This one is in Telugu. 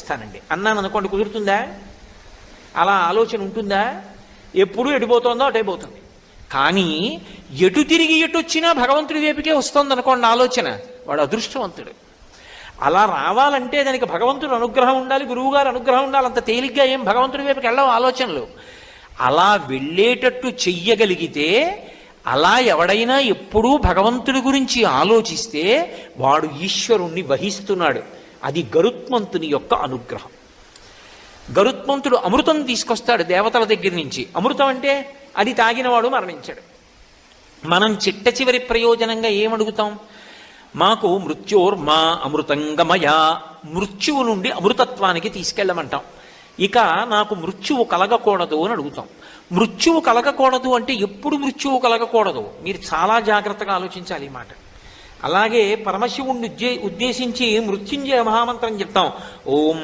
ఇస్తానండి అన్నాను అనుకోండి కుదురుతుందా? అలా ఆలోచన ఉంటుందా? ఎప్పుడు ఎటుపోతుందో అటైపోతుంది కానీ ఎటు తిరిగి ఎటు వచ్చినా భగవంతుడి వైపుకే వస్తుంది అనుకోండి ఆలోచన. వాడు అదృష్టవంతుడు. అలా రావాలంటే దానికి భగవంతుడు అనుగ్రహం ఉండాలి గురువుగారు అనుగ్రహం ఉండాలి అంత తేలిగ్గా ఏం భగవంతుడి వైపుకి వెళ్ళవు ఆలోచనలు. అలా వెళ్ళేటట్టు చెయ్యగలిగితే అలా ఎవడైనా ఎప్పుడూ భగవంతుడి గురించి ఆలోచిస్తే వాడు ఈశ్వరుణ్ణి వహిస్తున్నాడు. అది గరుత్మంతుని యొక్క అనుగ్రహం. గరుత్మంతుడు అమృతం తీసుకొస్తాడు దేవతల దగ్గర నుంచి. అమృతం అంటే అది తాగినవాడు మరణించాడు. మనం చిట్ట చివరి ప్రయోజనంగా ఏమడుగుతాం? మాకు మృత్యోర్మా అమృతంగమయ మృత్యువు నుండి అమృతత్వానికి తీసుకెళ్ళమంటాం. ఇక నాకు మృత్యువు కలగకూడదు అని అడుగుతాం. మృత్యువు కలగకూడదు అంటే ఎప్పుడు మృత్యువు కలగకూడదు? మీరు చాలా జాగ్రత్తగా ఆలోచించాలి ఈ మాట. అలాగే పరమశివుణ్ణి ఉద్దేశించి మృత్యుంజయ మహామంత్రం చెప్తాం. ఓం